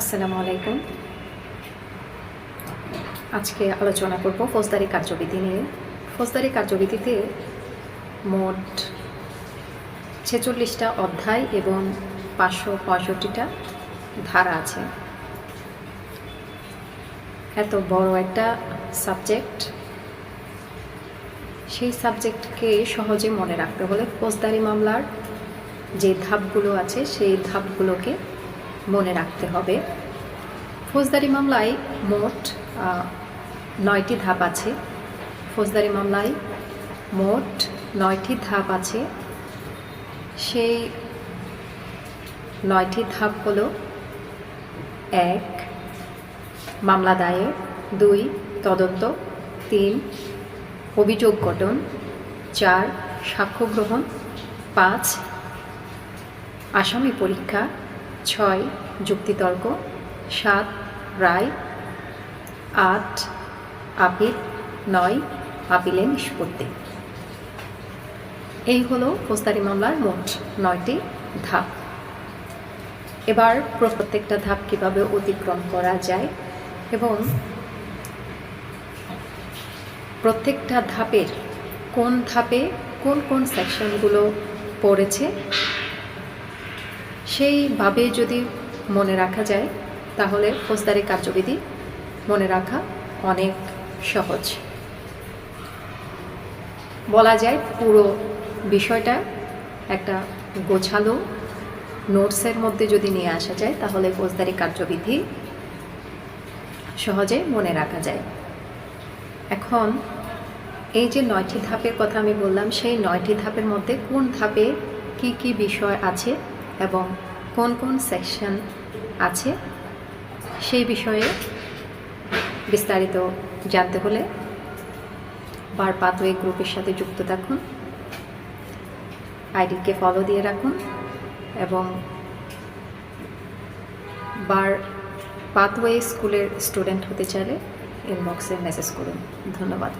আসসালামু আলাইকুম। আজকে আলোচনা করব ফৌজদারি কার্যবিধি নিয়ে। ফৌজদারি কার্যবিধিতে মোট ছেচল্লিশটা অধ্যায় এবং পাঁচশো পঁয়ষট্টিটা ধারা আছে। এত বড় একটা সাবজেক্ট। সেই সাবজেক্টকে সহজে মনে রাখতে হলে ফৌজদারি মামলার যে ধাপগুলো আছে, সেই ধাপগুলোকে মনে রাখতে হবে। ফৌজদারি মামলায় মোট নয়টি ধাপ আছে। ফৌজদারি মামলায় মোট নয়টি ধাপ আছে। সেই নয়টি ধাপ হলো এক, মামলা দায়ের। দুই, তদন্ত। তিন, অভিযোগ গঠন। চার, সাক্ষ্য গ্রহণ। পাঁচ, আসামি পরীক্ষা। ছয়, যুক্তিতর্ক, সাত, রায়, আট, আপিল, নয়, আপিলে নিষ্পত্তি। এই হলো ফৌজদারি মামলার মোট নয়টি ধাপ। এবার প্রত্যেকটা ধাপ কীভাবে অতিক্রম করা যায় এবং প্রত্যেকটা ধাপের কোন ধাপে কোন কোন সেকশনগুলো পড়েছে সেইভাবে যদি মনে রাখা যায়, তাহলে ফৌজদারি কার্যবিধি মনে রাখা অনেক সহজ। বলা যায় পুরো বিষয়টা একটা গোছালো নোটসের মধ্যে যদি নিয়ে আসা যায়, তাহলে ফৌজদারি কার্যবিধি সহজে মনে রাখা যায়। এখন এই যে নয়টি ধাপের কথা আমি বললাম, সেই নয়টি ধাপের মধ্যে কোন ধাপে কি কি বিষয় আছে এবং কোন কোন সেকশন আছে সেই বিষয়ে বিস্তারিত জানতে হলে বার পাথওয়ে গ্রুপের সাথে যুক্ত থাকুন, আইডিকে ফলো দিয়ে রাখুন এবং বার পাথওয়ে স্কুলের স্টুডেন্ট হতে চাইলে ইনবক্সে মেসেজ করুন। ধন্যবাদ।